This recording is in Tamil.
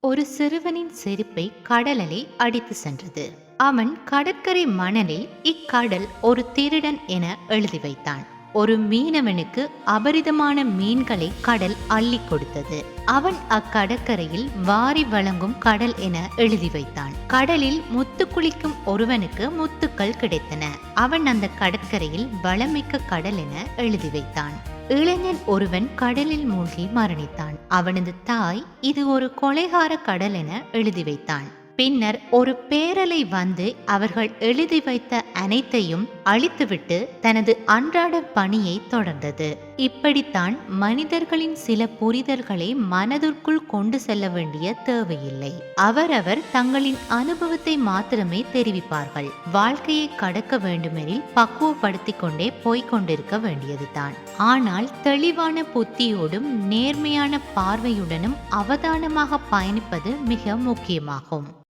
ஒரு சிறுவனின் செருப்பை கடலலை அடித்து சென்றது. அவன் கடற்கரை மணலில் இக்கடல் ஒரு திருடன் என எழுதி வைத்தான். ஒரு மீனவனுக்கு அபரிதமான மீன்களை கடல் அள்ளி கொடுத்தது. அவன் அக்கடற்கரையில் வாரி வழங்கும் கடல் என எழுதி வைத்தான். கடலில் முத்து குளிக்கும் ஒருவனுக்கு முத்துக்கள் கிடைத்தன. அவன் அந்த கடற்கரையில் வளமிக்க கடல் என எழுதி வைத்தான். இளைஞன் ஒருவன் கடலில் மூழ்கி மரணித்தான். அவனது தாய் இது ஒரு கொலைகார கடல் என எழுதி வைத்தான். பின்னர் ஒரு பேரலை வந்து அவர்கள் எழுதி வைத்த அனைத்தையும் அழித்துவிட்டு தனது அன்றாட பணியை தொடர்ந்தது. இப்படித்தான் மனிதர்களின் சில புரிதல்களை மனதிற்குள் கொண்டு செல்ல வேண்டிய தேவையில்லை. அவரவர் தங்களின் அனுபவத்தை மாத்திரமே தெரிவிப்பார்கள். வாழ்க்கையை கடக்க வேண்டுமெனில் பக்குவப்படுத்திக் கொண்டே போய்க் கொண்டிருக்க வேண்டியதுதான். ஆனால் தெளிவான புத்தியோடும் நேர்மையான பார்வையுடனும் அவதானமாக பயணிப்பது மிக முக்கியமாகும்.